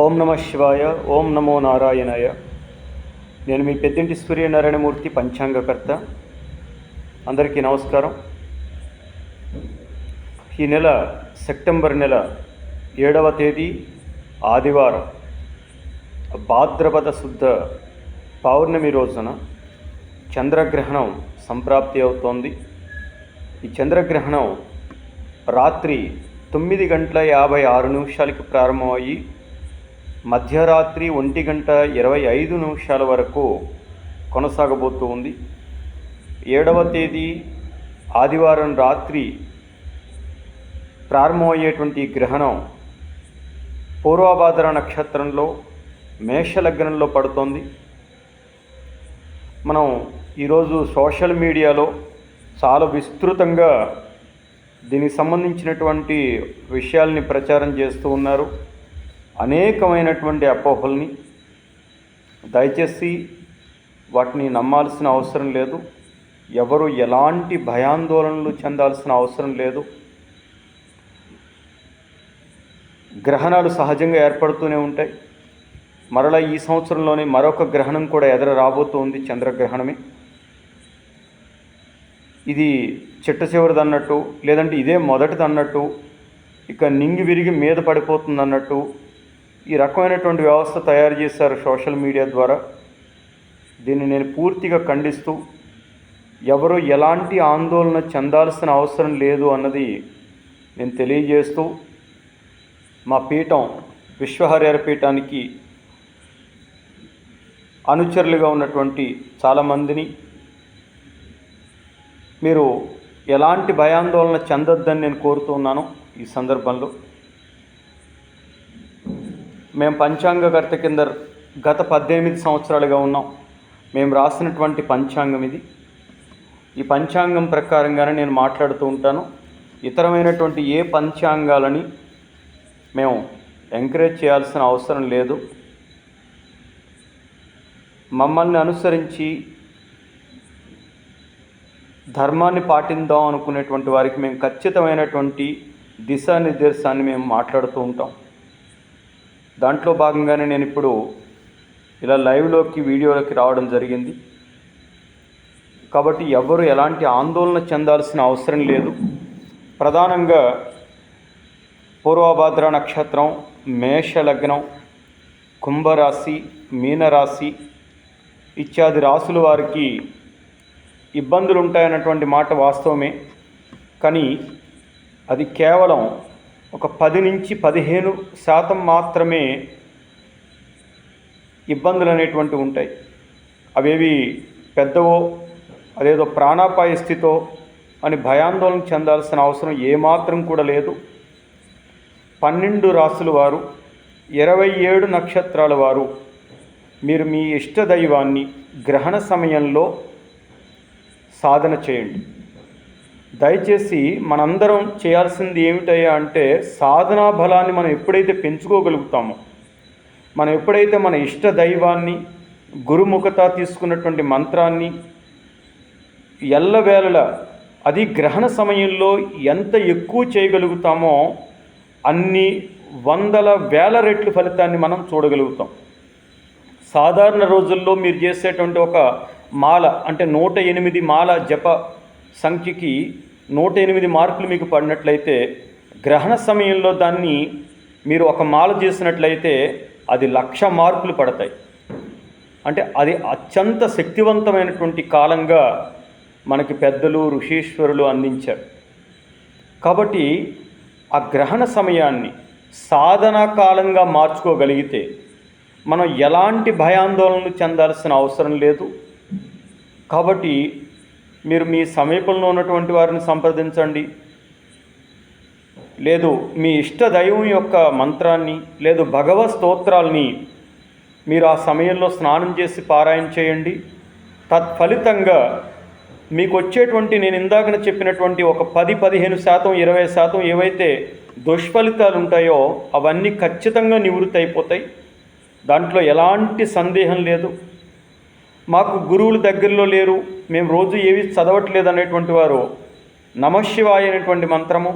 ఓం నమ శివాయ ఓం నమో నారాయణాయ. నేను మీ పెద్దింటి సూర్యనారాయణమూర్తి పంచాంగకర్త. అందరికీ నమస్కారం. ఈ నెల సెప్టెంబర్ నెల ఏడవ తేదీ ఆదివారం. భాద్రపద శుద్ధ పౌర్ణమి రోజున చంద్రగ్రహణం సంప్రాప్తి అవుతోంది. ఈ చంద్రగ్రహణం రాత్రి తొమ్మిది గంటల యాభై ఆరు నిమిషాలకి ప్రారంభమయ్యి మధ్యరాత్రి ఒంటి గంట ఇరవై ఐదు నిమిషాల వరకు కొనసాగబోతూ ఉంది. ఏడవ తేదీ ఆదివారం రాత్రి ప్రారంభమయ్యేటువంటి గ్రహణం పూర్వభాద్ర నక్షత్రంలో మేషలగ్నంలో పడుతోంది. మనం ఈరోజు సోషల్ మీడియాలో చాలా విస్తృతంగా దీనికి సంబంధించినటువంటి విషయాల్ని ప్రచారం చేస్తూ ఉన్నారు. అనేకమైనటువంటి అపోహల్ని దయచేసి వాటిని నమ్మాల్సిన అవసరం లేదు. ఎవరు ఎలాంటి భయాందోళనలు చెందాల్సిన అవసరం లేదు. గ్రహణాలు సహజంగా ఏర్పడుతూనే ఉంటాయి. మరలా ఈ సంవత్సరంలోనే మరొక గ్రహణం కూడా ఎదుర రాబోతుంది చంద్రగ్రహణమే. ఇది చిట్ట చివరిది అన్నట్టు లేదంటే ఇదే మొదటిది అన్నట్టు ఇక నింగి విరిగి మీద పడిపోతుంది అన్నట్టు ఈ రకమైనటువంటి వ్యవస్థ తయారు చేశారు సోషల్ మీడియా ద్వారా. దీన్ని నేను పూర్తిగా ఖండిస్తూ ఎవరు ఎలాంటి ఆందోళన చెందాల్సిన అవసరం లేదు అన్నది నేను తెలియజేస్తూ మా పీఠం విశ్వహరిహర పీఠానికి అనుచరులుగా ఉన్నటువంటి చాలామందిని మీరు ఎలాంటి భయాందోళన చెందొద్దని నేను కోరుతున్నాను ఈ సందర్భంలో. మేము పంచాంగకర్త కింద గత పద్దెనిమిది సంవత్సరాలుగా ఉన్నాం. మేము రాసినటువంటి పంచాంగం ఇది. ఈ పంచాంగం ప్రకారంగానే నేను మాట్లాడుతూ ఉంటాను. ఇతరమైనటువంటి ఏ పంచాంగాలని మేము ఎంకరేజ్ చేయాల్సిన అవసరం లేదు. మమ్మల్ని అనుసరించి ధర్మాన్ని పాటిందాం అనుకునేటువంటి వారికి మేము ఖచ్చితమైనటువంటి దిశానిర్దేశాన్ని మేము మాట్లాడుతూ ఉంటాం. దాంట్లో భాగంగానే నేను ఇప్పుడు ఇలా లైవ్లోకి వీడియోలోకి రావడం జరిగింది. కాబట్టి ఎవరు ఎలాంటి ఆందోళన చెందాల్సిన అవసరం లేదు. ప్రధానంగా పూర్వభాద్ర నక్షత్రం మేష లగ్నం కుంభరాశి మీనరాశి ఇత్యాది రాసుల వారికి ఇబ్బందులు ఉంటాయన్నటువంటి మాట వాస్తవమే. కానీ అది కేవలం ఒక పది నుంచి పదిహేను శాతం మాత్రమే ఇబ్బందులు అనేటువంటివి ఉంటాయి. అవేవి పెద్దవో అదేదో ప్రాణాపాయ స్థితో అని భయాందోళన చెందాల్సిన అవసరం ఏమాత్రం కూడా లేదు. పన్నెండు రాసుల వారు ఇరవై ఏడు నక్షత్రాల వారు మీరు మీ ఇష్ట దైవాన్ని గ్రహణ సమయంలో సాధన చేయండి. దయచేసి మనందరం చేయాల్సింది ఏమిటయ్యా అంటే సాధనా బలాన్ని మనం ఎప్పుడైతే పెంచుకోగలుగుతామో మనం ఎప్పుడైతే మన ఇష్ట దైవాన్ని గురుముఖత తీసుకున్నటువంటి మంత్రాన్ని ఎల్లవేళల అది గ్రహణ సమయంలో ఎంత ఎక్కువ చేయగలుగుతామో అన్ని వందల వేల రెట్లు ఫలితాన్ని మనం చూడగలుగుతాం. సాధారణ రోజుల్లో మీరు చేసేటువంటి ఒక మాల అంటే నూట ఎనిమిది మాల జప సంఖ్యకి నూట ఎనిమిది మార్కులు మీకు పడినట్లయితే గ్రహణ సమయంలో దాన్ని మీరు ఒక మాల చేసినట్లయితే అది లక్ష మార్కులు పడతాయి. అంటే అది అత్యంత శక్తివంతమైనటువంటి కాలంగా మనకి పెద్దలు ఋషీశ్వరులు అందించారు. కాబట్టి ఆ గ్రహణ సమయాన్ని సాధనా కాలంగా మార్చుకోగలిగితే మనం ఎలాంటి భయాందోళనలు చెందాల్సిన అవసరం లేదు. కాబట్టి మీరు మీ సమీపంలో ఉన్నటువంటి వారిని సంప్రదించండి. లేదు మీ ఇష్ట దైవం యొక్క మంత్రాన్ని లేదు భగవత్ స్తోత్రాల్ని మీరు ఆ సమయంలో స్నానం చేసి పారాయణ చేయండి. తత్ఫలితంగా మీకు వచ్చేటువంటి నేను ఇందాకన చెప్పినటువంటి ఒక పది పదిహేను శాతం ఇరవై శాతం ఏవైతే దుష్ఫలితాలు ఉంటాయో అవన్నీ ఖచ్చితంగా నివృత్తి అయిపోతాయి దాంట్లో ఎలాంటి సందేహం లేదు. మాకు గురువులు దగ్గరలో లేరు. మేము రోజు ఏవి చదవట్లేదు అనేటువంటి వారు నమశివాయ అనేటువంటి మంత్రము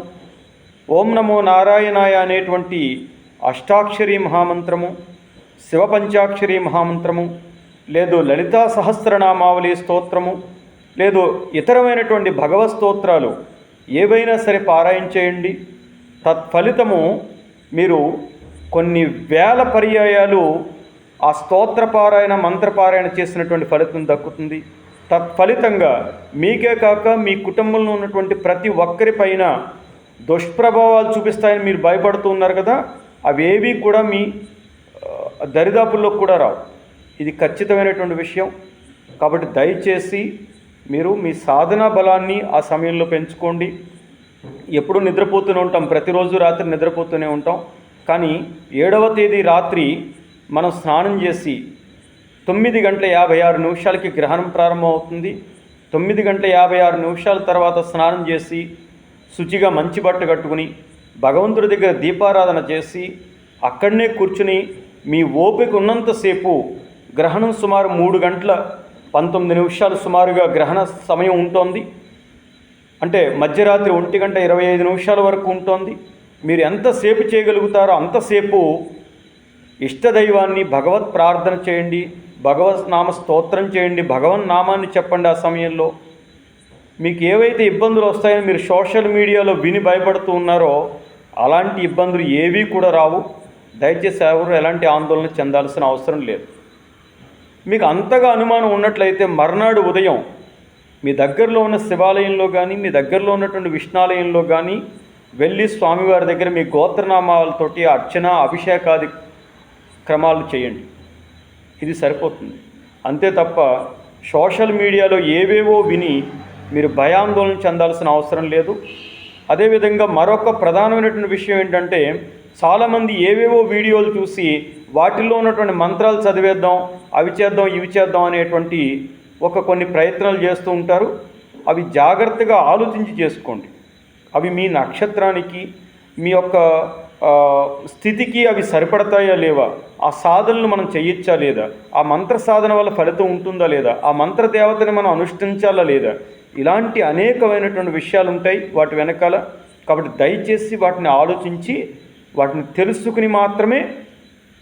ఓం నమో నారాయణాయ అనేటువంటి అష్టాక్షరి మహామంత్రము శివ పంచాక్షరి మహామంత్రము లేదు లలితా సహస్రనామావళి స్తోత్రము లేదు ఇతరమైనటువంటి భగవత్ స్తోత్రాలు ఏవైనా సరే పారాయణ చేయండి. తత్ఫలితము మీరు కొన్ని వేల పర్యాయాలు ఆ స్తోత్రపారాయణ మంత్రపారాయణ చేసినటువంటి ఫలితం దక్కుతుంది. తత్ఫలితంగా మీకే కాక మీ కుటుంబంలో ఉన్నటువంటి ప్రతి ఒక్కరిపైన దుష్ప్రభావాలు చూపిస్తాయని మీరు భయపడుతూ ఉన్నారు కదా అవేవి కూడా మీ దరిదాపుల్లో కూడా రావు. ఇది ఖచ్చితమైనటువంటి విషయం. కాబట్టి దయచేసి మీరు మీ సాధనా బలాన్ని ఆ సమయంలో పెంచుకోండి. ఎప్పుడు నిద్రపోతూనే ఉంటాం. ప్రతిరోజు రాత్రి నిద్రపోతూనే ఉంటాం. కానీ ఏడవ తేదీ రాత్రి మనం స్నానం చేసి తొమ్మిది గంటల యాభై ఆరు నిమిషాలకి గ్రహణం ప్రారంభమవుతుంది. తొమ్మిది గంటల యాభై ఆరు నిమిషాల తర్వాత స్నానం చేసి శుచిగా మంచి బట్ట కట్టుకుని భగవంతుడి దగ్గర దీపారాధన చేసి అక్కడనే కూర్చుని మీ ఓపిక ఉన్నంతసేపు గ్రహణం సుమారు మూడు గంటల పంతొమ్మిది నిమిషాలు సుమారుగా గ్రహణ సమయం ఉంటుంది. అంటే మధ్యరాత్రి ఒంటి గంట ఇరవై ఐదు నిమిషాల వరకు ఉంటుంది. మీరు ఎంతసేపు చేయగలుగుతారో అంతసేపు ఇష్టదైవాన్ని భగవత్ ప్రార్థన చేయండి భగవత్ నామ స్తోత్రం చేయండి భగవన్ నామాన్ని చెప్పండి ఆ సమయంలో. మీకు ఏవైతే ఇబ్బందులు వస్తాయో మీరు సోషల్ మీడియాలో విని భయపడుతూ ఉన్నారో అలాంటి ఇబ్బందులు ఏవీ కూడా రావు. దయచేసి ఎవరు ఎలాంటి ఆందోళన చెందాల్సిన అవసరం లేదు. మీకు అంతగా అనుమానం ఉన్నట్లయితే మర్నాడు ఉదయం మీ దగ్గరలో ఉన్న శివాలయంలో కానీ మీ దగ్గరలో ఉన్నటువంటి విష్ణాలయంలో కానీ వెళ్ళి స్వామివారి దగ్గర మీ గోత్రనామాలతోటి అర్చన అభిషేకాది క్రమాలు చేయండి. ఇది సరిపోతుంది. అంతే తప్ప సోషల్ మీడియాలో ఏవేవో విని మీరు భయాందోళన చెందాల్సిన అవసరం లేదు. అదేవిధంగా మరొక ప్రధానమైనటువంటి విషయం ఏంటంటే చాలామంది ఏవేవో వీడియోలు చూసి వాటిల్లో ఉన్నటువంటి మంత్రాలు చదివేద్దాం అవి చేద్దాం ఇవి చేద్దాం అనేటువంటి ఒక కొన్ని ప్రయత్నాలు చేస్తూ ఉంటారు. అవి జాగ్రత్తగా ఆలోచించి చేసుకోండి. అవి మీ నక్షత్రానికి మీ యొక్క స్థితికి అవి సరిపడతాయా లేవా? ఆ సాధనలు మనం చేయొచ్చా లేదా? ఆ మంత్ర సాధన వల్ల ఫలితం ఉంటుందా లేదా? ఆ మంత్ర దేవతని మనం అనుష్ఠించాలా లేదా? ఇలాంటి అనేకమైనటువంటి విషయాలు ఉంటాయి వాటి వెనకాల. కాబట్టి దయచేసి వాటిని ఆలోచించి వాటిని తెలుసుకుని మాత్రమే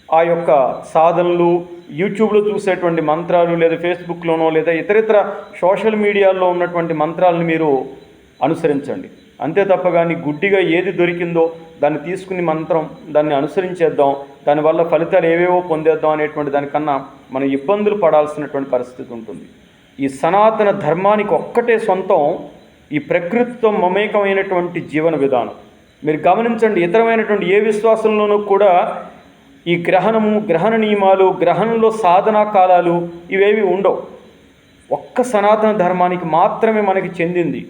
ఆ యొక్క సాధనలు యూట్యూబ్లో చూసేటువంటి మంత్రాలు లేదా ఫేస్బుక్లోనో లేదా ఇతరితర సోషల్ మీడియాలో ఉన్నటువంటి మంత్రాలను మీరు అనుసరించండి. అంతే తప్ప కానీ గుడ్డిగా ఏది దొరికిందో దాన్ని తీసుకుని మంత్రం దాన్ని అనుసరించేద్దాం. దానివల్ల ఫలితాలు ఏవేవో పొందేద్దాం అనేటువంటి దానికన్నా మనం ఇబ్బందులు పడాల్సినటువంటి పరిస్థితి ఉంటుంది. ఈ సనాతన ధర్మానికి ఒక్కటే సొంతం ఈ ప్రకృతితో మమేకమైనటువంటి జీవన విధానం. మీరు గమనించండి ఇతరమైనటువంటి ఏ విశ్వాసంలోనూ కూడా ఈ గ్రహణము గ్రహణ నియమాలు గ్రహణంలో సాధనా కాలాలు ఇవేవి ఉండవు. ఒక్క సనాతన ధర్మానికి మాత్రమే మనకి చెందింది.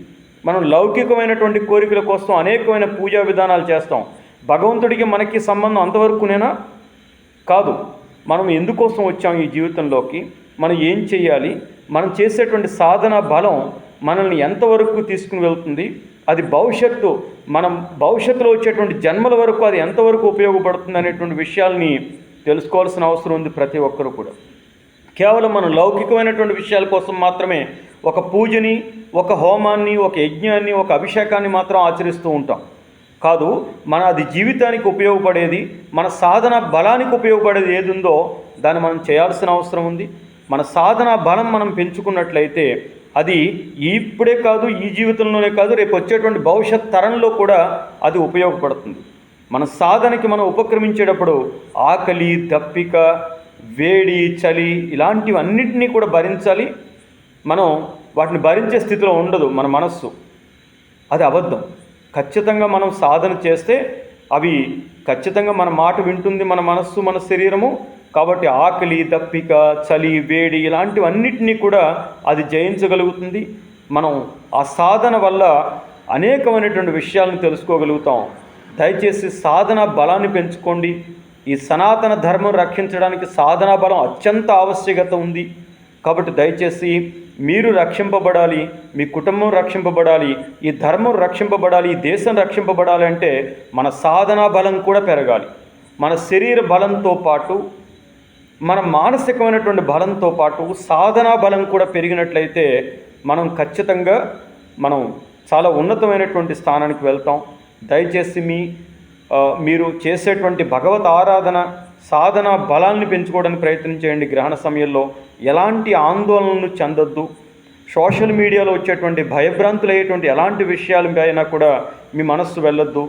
మనం లౌకికమైనటువంటి కోరికల కోసం అనేకమైన పూజా విధానాలు చేస్తాం. భగవంతుడికి మనకి సంబంధం అంతవరకునేనా? కాదు. మనం ఎందుకోసం వచ్చాం ఈ జీవితంలోకి? మనం ఏం చేయాలి మనం చేసేటువంటి సాధన బలం మనల్ని ఎంతవరకు తీసుకుని వెళ్తుంది? అది భవిష్యత్తు మనం భవిష్యత్తులో వచ్చేటువంటి జన్మల వరకు అది ఎంతవరకు ఉపయోగపడుతుంది అనేటువంటి విషయాల్ని తెలుసుకోవాల్సిన అవసరం ఉంది ప్రతి ఒక్కరు కూడా. కేవలం మనం లౌకికమైనటువంటి విషయాల కోసం మాత్రమే ఒక పూజని ఒక హోమాన్ని ఒక యజ్ఞాన్ని ఒక అభిషేకాన్ని మాత్రం ఆచరిస్తూ ఉంటాం. కాదు మన అది జీవితానికి ఉపయోగపడేది మన సాధన బలానికి ఉపయోగపడేది ఏది ఉందో దాన్ని మనం చేయాల్సిన అవసరం ఉంది. మన సాధన బలం మనం పెంచుకున్నట్లయితే అది ఇప్పుడే కాదు ఈ జీవితంలోనే కాదు రేపు వచ్చేటువంటి భవిష్యత్ తరంలో కూడా అది ఉపయోగపడుతుంది. మన సాధనకి మనం ఉపక్రమించేటప్పుడు ఆకలి దప్పిక వేడి చలి ఇలాంటివన్నింటినీ కూడా భరించాలి. మనం వాటిని భరించే స్థితిలో ఉండదు మన మనస్సు. అది అబద్ధం. ఖచ్చితంగా మనం సాధన చేస్తే అవి ఖచ్చితంగా మన మాట వింటుంది మన మనస్సు మన శరీరము. కాబట్టి ఆకలి దప్పిక చలి వేడి ఇలాంటివన్నిటినీ కూడా అది జయించగలుగుతుంది. మనం ఆ సాధన వల్ల అనేకమైనటువంటి విషయాలను తెలుసుకోగలుగుతాం. దయచేసి సాధన బలాన్ని పెంచుకోండి. ఈ సనాతన ధర్మం రక్షించడానికి సాధనా బలం అత్యంత ఆవశ్యకత ఉంది. కాబట్టి దయచేసి మీరు రక్షింపబడాలి మీ కుటుంబం రక్షింపబడాలి ఈ ధర్మం రక్షింపబడాలి ఈ దేశం రక్షింపబడాలి అంటే మన సాధనా బలం కూడా పెరగాలి. మన శరీర బలంతో పాటు మన మానసికమైనటువంటి బలంతో పాటు సాధనా బలం కూడా పెరిగినట్లయితే మనం ఖచ్చితంగా మనం చాలా ఉన్నతమైనటువంటి స్థానానికి వెళ్తాం. దయచేసి మీ మీరు చేసేటువంటి భగవత్ ఆరాధన సాధన బలాన్ని పెంచుకోవడానికి ప్రయత్నం చేయండి గ్రహణ సమయంలో. ఎలాంటి ఆందోళనలు చెందొద్దు. సోషల్ మీడియాలో వచ్చేటువంటి భయభ్రాంతులు అయ్యేటువంటి ఎలాంటి విషయాలపైనా కూడా మీ మనస్సు వెళ్ళొద్దు.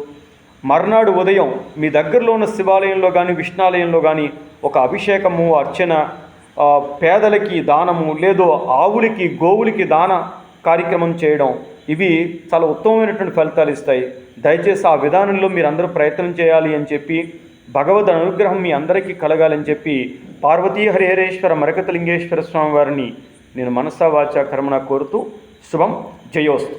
మర్నాడు ఉదయం మీ దగ్గరలో ఉన్న శివాలయంలో కానీ విష్ణాలయంలో కానీ ఒక అభిషేకము అర్చన పేదలకి దానము లేదో ఆవులకి గోవులకి దాన కార్యక్రమం చేయడం ఇవి చాలా ఉత్తమమైనటువంటి ఫలితాలు ఇస్తాయి. దయచేసి ఆ విధానంలో మీరందరూ ప్రయత్నం చేయాలి అని చెప్పి భగవద్ అనుగ్రహం మీ అందరికీ కలగాలని చెప్పి పార్వతీ హరిహరేశ్వర మరకతలింగేశ్వర స్వామి వారిని నేను మనసా వాచా కర్మణ కోరుతూ శుభం జయోస్తు.